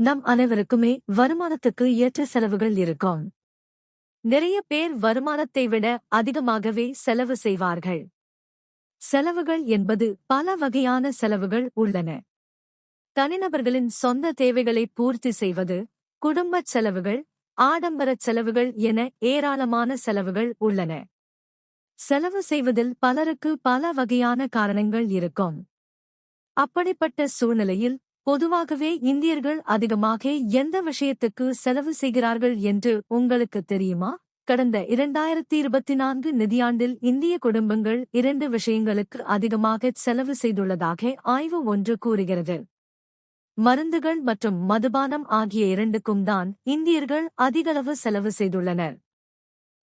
நம் அனைவருக்குமே வருமானத்துக்கு ஏற்ற செலவுகள் இருக்கும். நிறைய பேர் வருமானத்தை விட அதிகமாகவே செலவு செய்வார்கள். செலவுகள் என்பது பல வகையான செலவுகள் உள்ளன. தனிநபர்களின் சொந்த தேவைகளை பூர்த்தி செய்வது குடும்பச் செலவுகள் ஆடம்பரச் செலவுகள் என ஏராளமான செலவுகள் உள்ளன. செலவு செய்வதில் பலருக்கு பல வகையான காரணங்கள் இருக்கும். அப்படிப்பட்ட சூழ்நிலையில் பொதுவாகவே இந்தியர்கள் அதிகமாக எந்த விஷயத்துக்கு செலவு செய்கிறார்கள் என்று உங்களுக்கு தெரியுமா? கடந்த இரண்டாயிரத்தி இருபத்தி நான்கு நிதியாண்டில் இந்திய குடும்பங்கள் இரண்டு விஷயங்களுக்கு அதிகமாக செலவு செய்துள்ளதாக ஆய்வு ஒன்று கூறுகிறது. மருந்துகள் மற்றும் மதுபானம் ஆகிய இரண்டுக்கும் தான் இந்தியர்கள் அதிகளவு செலவு செய்துள்ளனர்.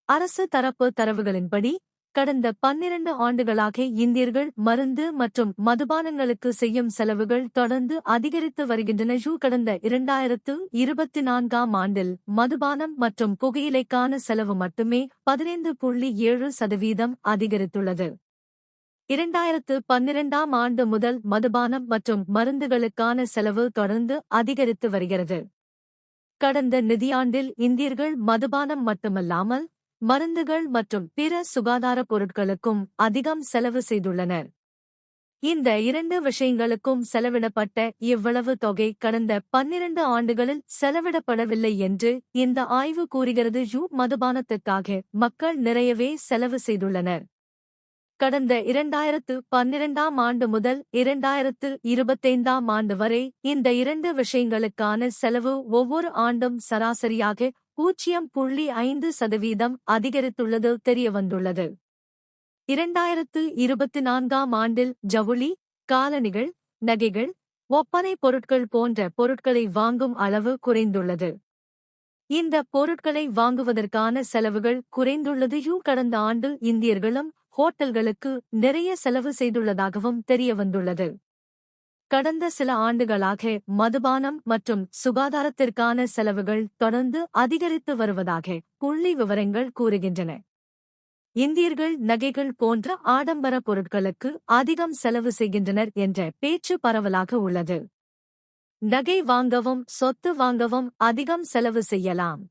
அரசு தரப்பு தரவுகளின்படி கடந்த பன்னிரண்டு ஆண்டுகளாக இந்தியர்கள் மருந்து மற்றும் மதுபானங்களுக்கு செய்யும் செலவுகள் தொடர்ந்து அதிகரித்து வருகின்றன. யூ கடந்த இரண்டாயிரத்து இருபத்தி நான்காம் ஆண்டில் மதுபானம் மற்றும் புகையிலைக்கான செலவு மட்டுமே பதினைந்து புள்ளி ஏழு சதவீதம் அதிகரித்துள்ளது. இரண்டாயிரத்து பன்னிரண்டாம் ஆண்டு முதல் மதுபானம் மற்றும் மருந்துகளுக்கான செலவு தொடர்ந்து அதிகரித்து வருகிறது. கடந்த நிதியாண்டில் இந்தியர்கள் மதுபானம் மட்டுமல்லாமல் மருந்துகள் மற்றும் பிற சுகாதார பொருட்களுக்கும் அதிகம் செலவு செய்துள்ளனர் இந்த இரண்டு விஷயங்களுக்கும் செலவிடப்பட்ட இவ்வளவு தொகை கடந்த பன்னிரண்டு ஆண்டுகளில் செலவிடப்படவில்லை என்று இந்த ஆய்வு கூறுகிறது. யூ மதுபானத்துக்காக மக்கள் நிறையவே செலவு செய்துள்ளனர். கடந்த இரண்டாயிரத்து பன்னிரண்டாம் ஆண்டு முதல் இரண்டாயிரத்து இருபத்தைந்தாம் ஆண்டு வரை இந்த இரண்டு விஷயங்களுக்கான செலவு ஒவ்வொரு ஆண்டும் சராசரியாக பூஜ்ஜியம் புள்ளி ஐந்து சதவீதம் அதிகரித்துள்ளது தெரியவந்துள்ளது. இரண்டாயிரத்து இருபத்தி நான்காம் ஆண்டில் ஜவுளி காலணிகள் நகைகள் ஒப்பனை பொருட்கள் போன்ற பொருட்களை வாங்கும் அளவு குறைந்துள்ளது. இந்த பொருட்களை வாங்குவதற்கான செலவுகள் குறைந்துள்ளதையும் கடந்த ஆண்டு இந்தியர்களும் ஹோட்டல்களுக்கு நிறைய செலவு செய்துள்ளதாகவும் தெரியவந்துள்ளது. கடந்த சில ஆண்டுகளாக மதுபானம் மற்றும் சுகாதாரத்திற்கான செலவுகள் தொடர்ந்து அதிகரித்து வருவதாக புள்ளி விவரங்கள் கூறுகின்றன. இந்தியர்கள் நகைகள் போன்ற ஆடம்பர பொருட்களுக்கு அதிகம் செலவு செய்கின்றனர் என்ற பேச்சு பரவலாக உள்ளது. நகை வாங்கவும் சொத்து வாங்கவும் அதிகம் செலவு செய்யலாம்.